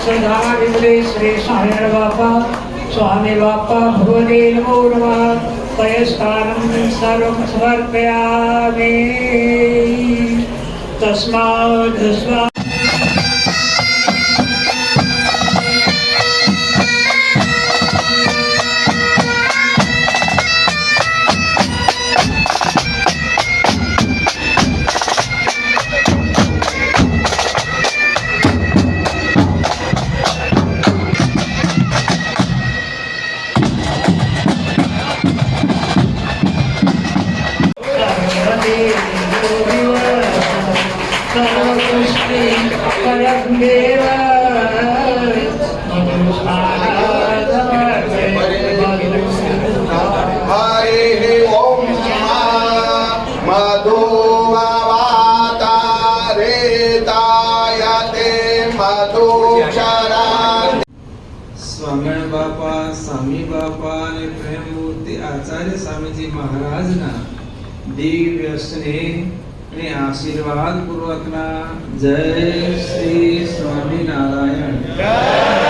ક્ષણાડિમલે શ્રી સાયણ બાપા સ્વામી બાપા ભગવદે નમો નમઃ પયસ્કારમ સ્વા देव હરે ઓમ મધુવાતા રેતાયતે મધુક્ષરા સ્વામિનારાયણ બાપા સ્વામી બાપા અને પ્રેમમૂર્તિ આચાર્ય સ્વામીજી મહારાજના દિવ્ય અને આશીર્વાદ પૂર્વકના જય શ્રી સ્વામિનારાયણ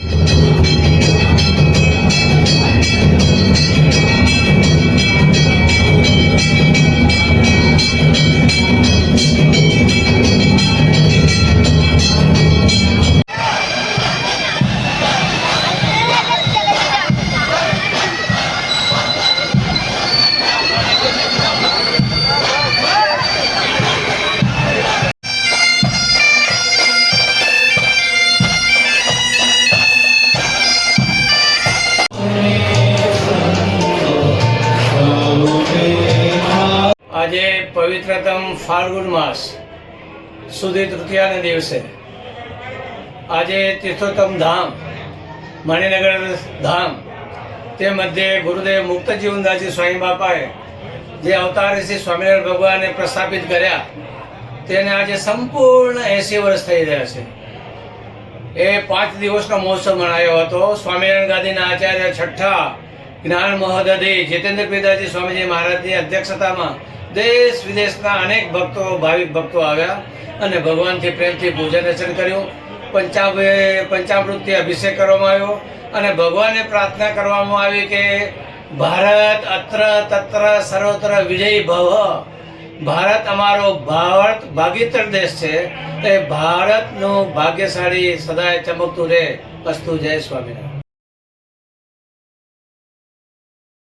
આજે પવિત્રતમ ફાલ્ગુન માસ સુધી તૃતીયાના દિવસે. આજે તીર્થોત્તમ ધામ, મણિનગર ધામ, તે મધ્યે ગુરુદેવ મુક્ત જીવનદાસજી સ્વામી બાપાએ જે અવતાર શ્રી સ્વામિનારાયણ ભગવાને પ્રસ્થાપિત કર્યા, તેને આજે સંપૂર્ણ એંસી વર્ષ થઈ રહ્યા છે. એ પાંચ દિવસનો મહોત્સવ મનાયો હતો. સ્વામિનારાયણ ગાંધીના આચાર્ય છઠ્ઠા જ્ઞાન મહોદધિ જીતેન્દ્ર પિતાજી સ્વામીજી મહારાજની અધ્યક્ષતામાં દેશ વિદેશના અનેક ભક્તો, ભાવિક ભક્તો આવ્યા અને ભગવાનથી પ્રેમથી પૂજન અર્ચન કર્યું. પંચાબે પંચામૃતથી અભિષેક કરવામાં આવ્યો અને ભગવાનને પ્રાર્થના કરવામાં આવી કે ભારત અત્ર તત્ર સર્વત્ર વિજય ભવ. ભારત અમારો ભારત ભાગીતર દેશ છે. એ ભારતનું ભાગ્યશાળી સદાય ચમકતું રહે. અસ્તુ જય સ્વામિનારાયણ.